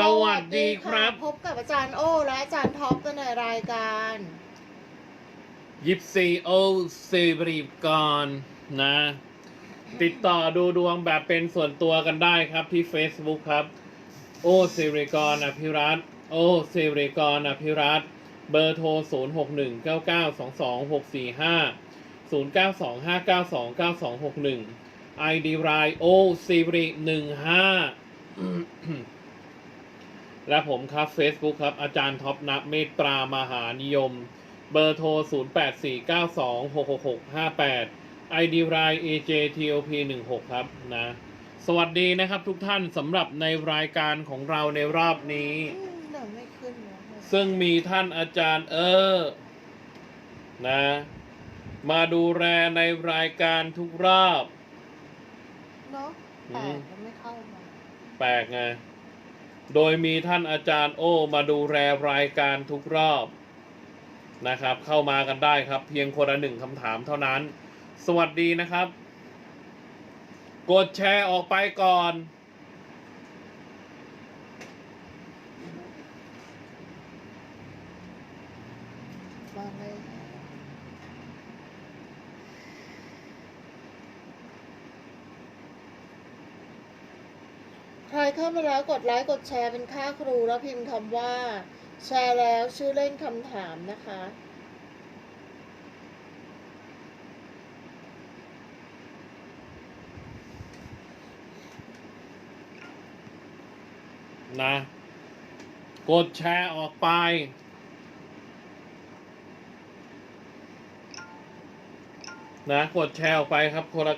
สวัสดีครับ พบกับอาจารย์โอ และอาจารย์ท็อปกันในรายการยิปซีโอซีบรีกรนะ ติดต่อดูดวงแบบเป็นส่วนตัวกันได้ครับที่ Facebook ครับ โอซีริกรอภิรัตน์โอซีริกรอภิรัตน์เบอร์โทร 0 6 1 9 9 2 2 6 4 5 0 9 2 5 9 2 9 2 6 1 ID รายโอซีบรี15 และผมครับ Facebook ครับ อาจารย์ท็อปนักเมตตามหานิยม เบอร์โทร 0849266658 ID ราย AJTOP16 ครับนะ สวัสดีนะครับทุกท่านสำหรับในรายการของเราในรอบนี้อืมเดี๋ยวไม่ขึ้นนะซึ่งมีท่านอาจารย์เออ นะ มาดูแลในรายการทุกรอบ เนาะอืแต่มก็ไม่เข้ามา แปลกไง โดยมีท่านอาจารย์โอมาดูแลรายการทุกรอบนะครับ เข้ามากันได้ครับ เพียงคนละหนึ่งคำถามเท่านั้น สวัสดีนะครับ กดแชร์ออกไปก่อน วางเลยใครเข้ามาแล้วกดไลค์กดแชร์เป็นค่าครูแล้วพิมพ์คำว่า แชร์แล้วชื่อเล่นคำถามนะคะนะ กดแชร์ออกไป นะ กดแชร์ออกไปครับคนละ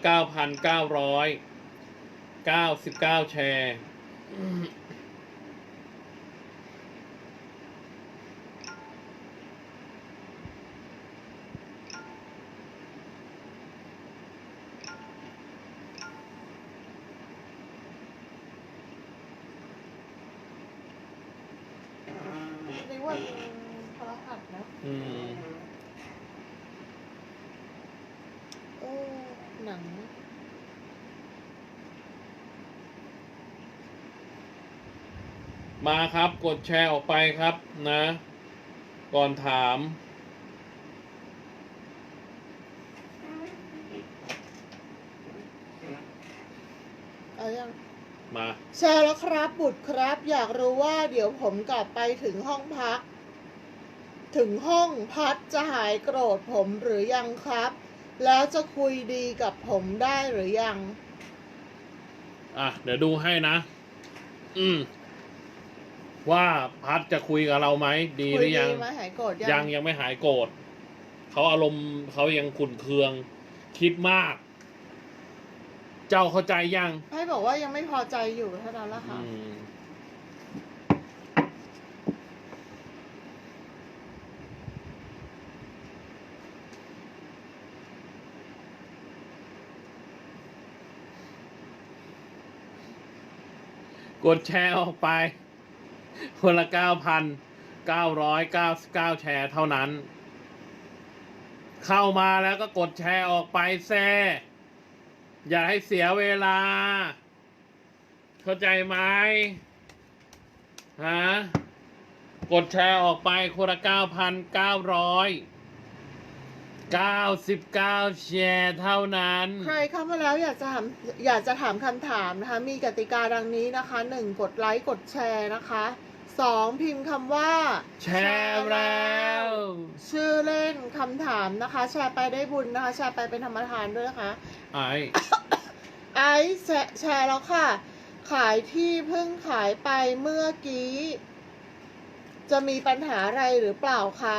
เก้าพันเก้าร้อยเก้าสิบเก้าแชร์ในวันพระหัสนะอืม โอ้ หนัง มาครับกดแชร์ออกไปครับนะ ก่อนถาม เอายังมาแชร์แล้วครับบุตรครับ อยากรู้ว่าเดี๋ยวผมกลับไปถึงห้องพัก ถึงห้องพัดจะหายโกรธผมหรือยังครับ แล้วจะคุยดีกับผมได้หรือยัง อะ เดี๋ยวดูให้นะ อืม ว่าพัดจะคุยกับเราไหมดีหคุรืยอยังไหมหายโกรธยังยังยังไม่หายโกรธเขาอารมณ์เขายังขุนเคือง คิดมาก เจ้าเข้าใจยังให้บอกว่ายังไม่พอใจอยู่เท่านั้นละค่ะ อืมกดแชร์ออกไป คนละเก้าพันเก้าร้อยเก้าสิบเก้าแชร์เท่านั้น เข้ามาแล้วก็กดแชร์ออกไปแซ่อย่าให้เสียเวลา เข้าใจไหมฮะกดแชร์ออกไปคนละเก้าพันเก้าร้อยเก้าสิบเก้าแชร์เท่านั้น ใครเข้ามาแล้วอยากจะถามอยากจะถามคำถามนะคะ มีกติกาดังนี้นะคะหนึ่งกดไลค์กดแชร์นะคะ สองพิมพ์คำว่า แชร์แล้ว ชื่อเล่นคำถามนะคะ แชร์ไปได้บุญนะคะ แชร์ไปเป็นธรรมทานด้วยนะคะ ไอ้ไอซ์แชร์แชร์แล้วค่ะ ขายที่เพิ่งขายไปเมื่อกี้ จะมีปัญหาอะไรหรือเปล่าคะ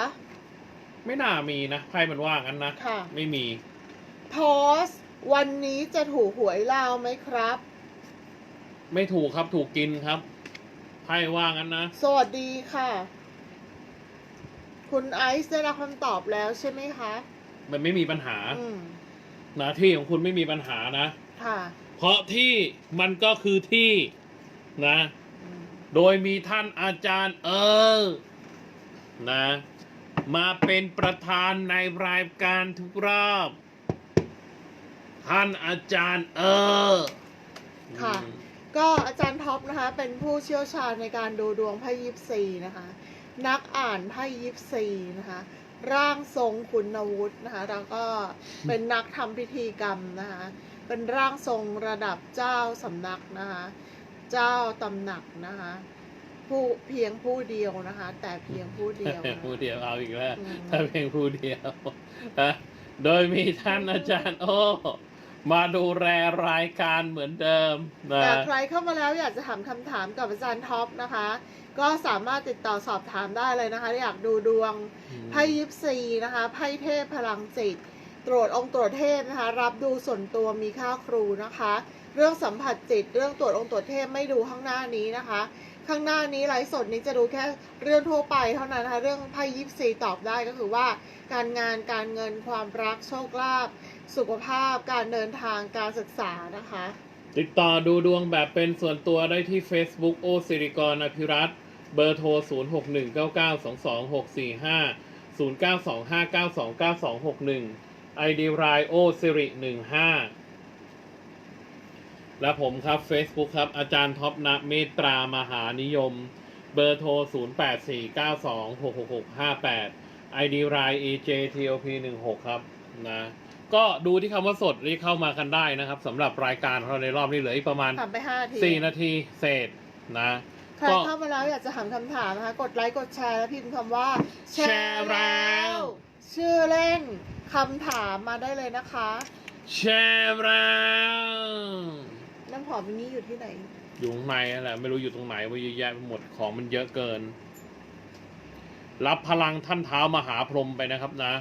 ไม่น่ามีนะไพ่มันว่างั้นนะ ค่ะ ไม่มีพอสวันนี้จะถูกหวยลาวไหมครับ ไม่ถูกครับถูกกินครับ ไพ่ว่างั้นนะ สวัสดีค่ะ คุณไอซ์ได้รับคำตอบแล้วใช่ไหมคะ มันไม่มีปัญหา อืม หน้าที่ของคุณไม่มีปัญหานะ ค่ะเพราะที่มันก็คือที่นะ อืมโดยมีท่านอาจารย์เออ นะ มาเป็นประธานในรายการทุกรอบ ท่านอาจารย์เออค่ะ อืม ก็อาจารย์ท็อปนะคะ เป็นผู้เชี่ยวชาญในการดูดวงไพ่ยิปซีนะคะ นักอ่านไพ่ยิปซีนะคะ ร่างทรงคุณวุฒินะคะ แล้วก็เป็นนักทำพิธีกรรมนะคะ เป็นร่างทรงระดับเจ้าสำนักนะคะ เจ้าตำหนักนะคะผู้เพียงผู้เดียวนะคะ แต่เพียงผู้เดียวนะคะผู้เดียวเอาอีกแล้วอืมถ้าเพียงผู้เดียวนะโดยมีท่านอาจารย์ โอ้ มาดูแลรายการเหมือนเดิมนะแต่ใครเข้ามาแล้วอยากจะถามคำถามกับอาจารย์ท็อปนะคะ ก็สามารถติดต่อสอบถามได้เลยนะคะ อยากดูดวงไพ่ยิปซีนะคะไพ่เทพพลังจิต ตรวจองค์ตรวจเทพนะคะ รับดูส่วนตัวมีค่าครูนะคะ เรื่องสัมผัสจิต เรื่องตรวจองค์ตรวจเทพไม่ดูข้างหน้านี้นะคะ ข้างหน้านี้ไลฟ์สดนี้จะดูแค่เรื่องทั่วไปเท่านั้นนะคะ เรื่องไพ่ยิปซีตอบได้ก็คือว่า การงานการเงินความรักโชคลาภสุขภาพ การเดินทางการศึกษานะคะ ติดต่อดูดวงแบบเป็นส่วนตัวได้ที่ Facebook โอสิริกรอภิรัตเบอร์โทร 0 6 1 9 9 2 2 6 4 5 0 9 2 5 9 2 9 2 6 1 ID รายโอสิริ15 และผมครับ Facebook ครับ อาจารย์ท็อปนะเมตตามหานิยม เบอร์โทร 0 8 4 9 2 6 6 6 5 8 ID ราย EJTOP 16 ครับนะก็ดูที่คำว่าสดที่เข้ามากันได้นะครับสำหรับรายการของเราในรอบนี้เหลืออีกประมาณผ่านไป5นาทีสี่นาทีเศษนะ ใครก็ เข้ามาแล้วอยากจะถามคำถามนะคะ กดไลค์กดแชร์แล้วพิมพ์คำว่าแชร์แล้วชื่อเล่นคำถามมาได้เลยนะคะ แชร์แล้ว น้ำหอมมินี้อยู่ที่ไหน อยู่ข้างในนั่นแหละไม่รู้อยู่ตรงไหนว่าเยอะแยะไปหมดของมันเยอะเกิน รับพลังท่านเท้ามหาพรหมไปนะครับนะ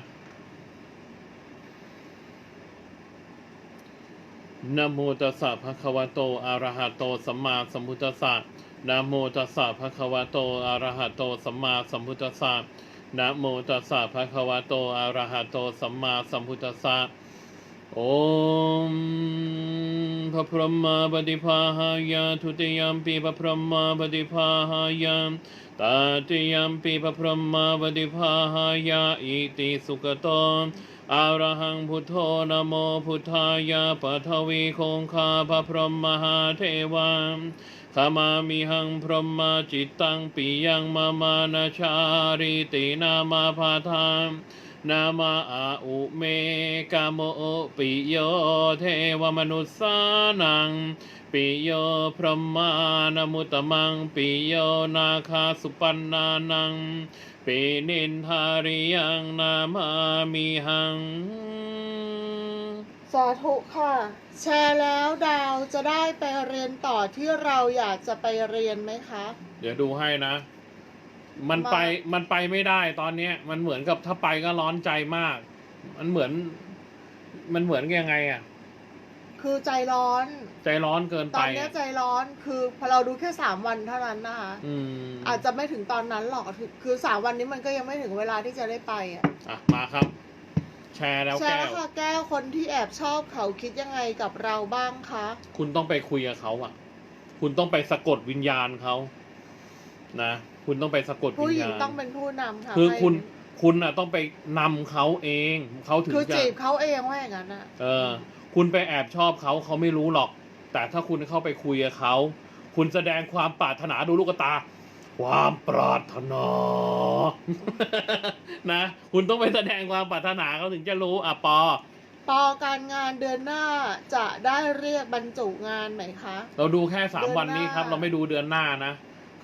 นะโมตัสสะภะคะวะโตอะระหะโตสัมมาสัมพุทธัสสะนะโมตัสสะภะคะวะโตอะระหะโตสัมมาสัมพุทธัสสะนะโมตัสสะภะคะวะโตอะระหะโตสัมมาสัมพุทธัสสะโอม พระพรหมาปฏิภาหายาทุติยมปีพระพรหมาปฏิภาหายาตาติยมปีพระพรหมาปฏิภาหายาอิติสุขโตอะรหังพุทโธนะโมพุทธายาปทวีคงคาพระพรหมมหาเทวาขมามิหังพรหมาจิตตังปิยังมามานาชาริตินามาพาทาม นามาอาอุเมกาโมปิโยเทวมนุสสานัง ปิโยพรหมานามุตตมัง ปิโยนาคาสุปันนานัง ปินินทาริยังนามามิหัง สาธุค่ะ แชร์แล้วดาวจะได้ไปเรียนต่อที่เราอยากจะไปเรียนไหมคะ เดี๋ยวดูให้นะ มันไปมันไปไม่ได้ตอนเนี้ย มันเหมือนกับถ้าไปก็ร้อนใจมาก มันเหมือน มันเหมือนยังไงอะคือใจร้อน ใจร้อนเกินตไปอนเนี้ยอะใจร้อนคือพอเราดูแค่สามวันเท่านั้นนะคะอืมอาจจะไม่ถึงตอนนั้นหรอกคือคือสามวันนี้มันก็ยังไม่ถึงเวลาที่จะได้ไปอะอะมาครับ แชร์แล้วแชแก้ร์วค่ะแก้วคนที่แอบชอบเขาคิดยังไงกับเราบ้างคะคุณต้องไปคุยกับเขาอะ คุณต้องไปสะกดวิญญาณเขานะ คุณต้องไปสะกดผู้วิญหญิงญาณต้องเป็นผู้นำค่ะคือให้คุณคุณอะต้องไปนำเขาเองเขาถึงคือจะจีบเขาเองว่าอย่างนั้นอะเออคุณไปแอบชอบเขาเขาไม่รู้หรอก แต่ถ้าคุณเข้าไปคุยกับเขาคุณแสดงความปรารถนาดูลูกตา ความปรารถนา นะคุณต้องไปแสดงความปรารถนาเขาถึงจะรู้อะปอ ปอการงานเดือนหน้าจะได้เรียกบรรจุงานไหมคะ เราดูแค่สามเดือนวันนี้ครับ หน้า เราไม่ดูเดือนหน้านะ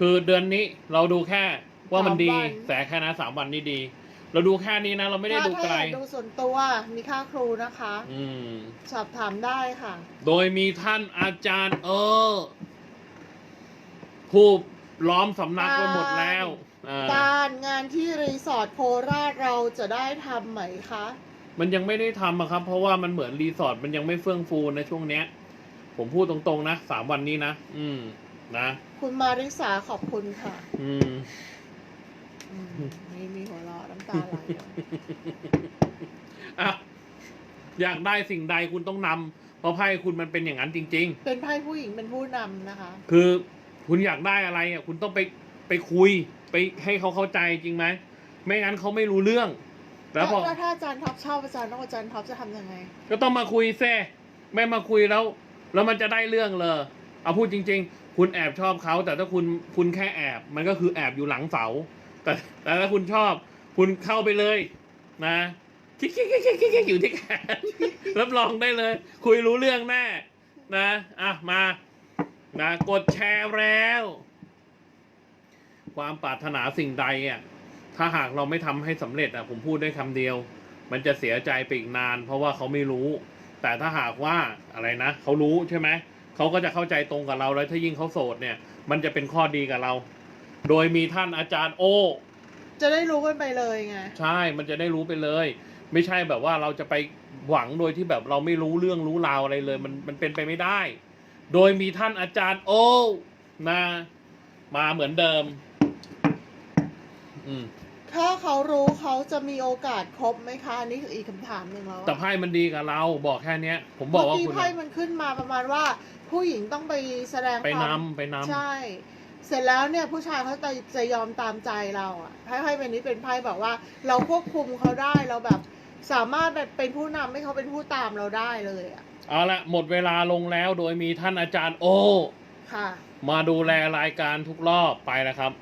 คือเดือนนี้เราดูแค่ว่ามันดี สามวัน แต่แค่นะสามวันนี้ดี เราดูแค่นี้นะ เราไม่ได้ถ้าดูถ้าไกลอยากดูส่วนตัวมีค่าครูนะคะ อืม สอบถามได้ค่ะ โดยมีท่านอาจารย์ เออ ผู้ล้อมสำนักไว้หมดแล้วอ่าการงานที่รีสอร์ทโคราชเราจะได้ทำไหมคะ มันยังไม่ได้ทำอะครับ เพราะว่ามันเหมือนรีสอร์ทมันยังไม่เฟื่องฟูในช่วงเนี้ย ผมพูดตรงๆนะสามวันนี้นะ อืม นะ คุณมาริสาขอบคุณค่ะ อืมอืมมีมีหัวเราะน้ำตาไหลอะอะอยากได้สิ่งใดคุณต้องนำเพราะไพ่คุณมันเป็นอย่างนั้นจริง เป็นไพ่ผู้หญิงเป็นผู้นำนะคะ ๆ คือคุณอยากได้อะไรอะคุณต้องไปไปคุย ไปให้เขาเข้าใจจริงไหมไม่งั้นเขาไม่รู้เรื่อง แล้วพอแล้วถ้าอาจารย์ท็อปชอบอาจารย์ต้องอาจารย์ท็อปจะทำยังไง ก็ต้องมาคุยแซ่ไม่มาคุยแล้ว แล้วมันจะได้เรื่องเลยเอาพูดจริง ๆ คุณแอบชอบเขาแต่ถ้าคุณคุณแค่แอบ มันก็คือแอบอยู่หลังเสาแต่แต่ถ้าคุณชอบ คุณเข้าไปเลย นะคิกคิกคิกคิกคิกอยู่ที่แขนรับรองได้เลย คุยรู้เรื่องแน่นะอะมา นะ กดแชร์แล้ว ความปรารถนาสิ่งใดอะถ้าหากเราไม่ทำให้สำเร็จอะ ผมพูดได้คำเดียว มันจะเสียใจไปอีกนาน เพราะว่าเขาไม่รู้ แต่ถ้าหากว่าอะไรนะเขารู้ใช่ไหม เขาก็จะเข้าใจตรงกับเราแล้วถ้ายิ่งเขาโสดเนี่ย มันจะเป็นข้อดีกับเรา โดยมีท่านอาจารย์โอจะได้รู้กันไปเลยไง ใช่ มันจะได้รู้ไปเลย ไม่ใช่แบบว่าเราจะไปหวังโดยที่แบบเราไม่รู้เรื่องรู้ราวอะไรเลย มันมันเป็นไปไม่ได้ โดยมีท่านอาจารย์โอนะมาเหมือนเดิม อืม ถ้าเขารู้เขาจะมีโอกาสคบไหมคะอันนี้คืออีกคำถามหนึ่งแล้วอะแต่ไพ่มันดีกับเราบอกแค่เนี้ย ผมบอกว่าเมื่อกี้คุณไพ่มันขึ้นมาประมาณว่า ผู้หญิงต้องไปแสดงไปความ นำไปนำใช่ เสร็จแล้วเนี่ยผู้ชายเขาจะจะยอมตามใจเราอะไพ่ไพ่เป็นนี้เป็นไพ่แบบว่า เราควบคุมเขาได้เราแบบ สามารถแบบเป็นผู้นำให้เขาเป็นผู้ตามเราได้เลยอะเอาละหมดเวลาลงแล้วโดยมีท่านอาจารย์โอ ค่ะ มาดูแลรายการทุกรอบไปแล้วครับ